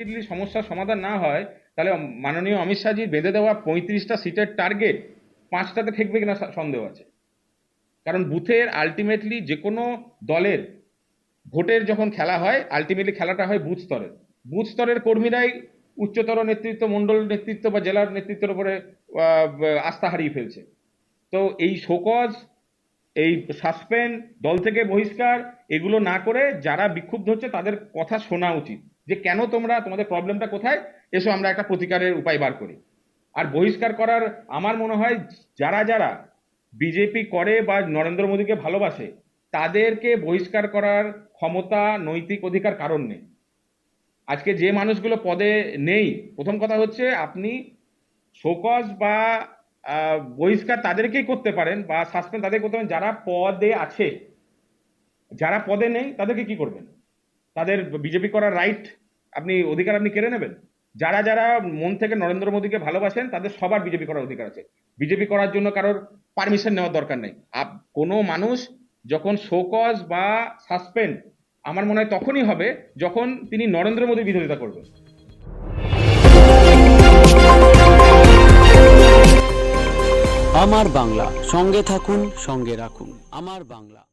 দিল্লি সমস্যার সমাধান না হয়, তাহলে মাননীয় অমিত শাহজির বেঁধে দেওয়া পঁয়ত্রিশটা সিটের টার্গেট পাঁচটাতে ঠেকবে কিনা সন্দেহ আছে। কারণ বুথের আলটিমেটলি যে কোনো দলের ভোটের যখন খেলা হয় আলটিমেটলি খেলাটা হয় বুথ স্তরের। বুথ স্তরের কর্মীরাই উচ্চতর নেতৃত্ব মণ্ডল নেতৃত্ব বা জেলার নেতৃত্বের উপরে আস্থা হারিয়ে ফেলছে। তো এই শোকজ, এই সাসপেন্ড দল থেকে বহিষ্কার, এগুলো না করে যারা বিক্ষুব্ধ হচ্ছে তাদের কথা শোনা উচিত। যে কেন তোমরা, তোমাদের প্রবলেমটা কোথায়? এসো আমরা একটা প্রতিকারের উপায় বার করি। আর বহিষ্কার করার আমার মনে হয় যারা যারা বিজেপি করে বা নরেন্দ্র মোদীকে ভালোবাসে, তাদেরকে বহিষ্কার করার ক্ষমতা, নৈতিক অধিকার কারণ নেই। আজকে যে মানুষগুলো পদে নেই, প্রথম কথা হচ্ছে আপনি শোকজ বা বহিষ্কার তাদেরকেই করতে পারেন বা সাসপেন্ড তাদের করতে পারেন। যারা পদে আছে, যারা পদে নেই, তাদেরকে কি করবেন? তাদের বিজেপি করার রাইট আপনি অধিকার আপনি কেড়ে নেবেন। যারা যারা মন থেকে নরেন্দ্র মোদীকে ভালোবাসেন, তাদের সবার বিজেপি করার অধিকার আছে। বিজেপি করার জন্য কারোর পারমিশন নেওয়ার দরকার নেই। কোনো মানুষ যখন শোকজ বা সাসপেন্ড আমার মনে হয় তখনই হবে যখন তিনি নরেন্দ্র মোদীর বিরোধিতা করবেন। আমার বাংলা, সঙ্গে থাকুন, সঙ্গে রাখুন। আমার বাংলা।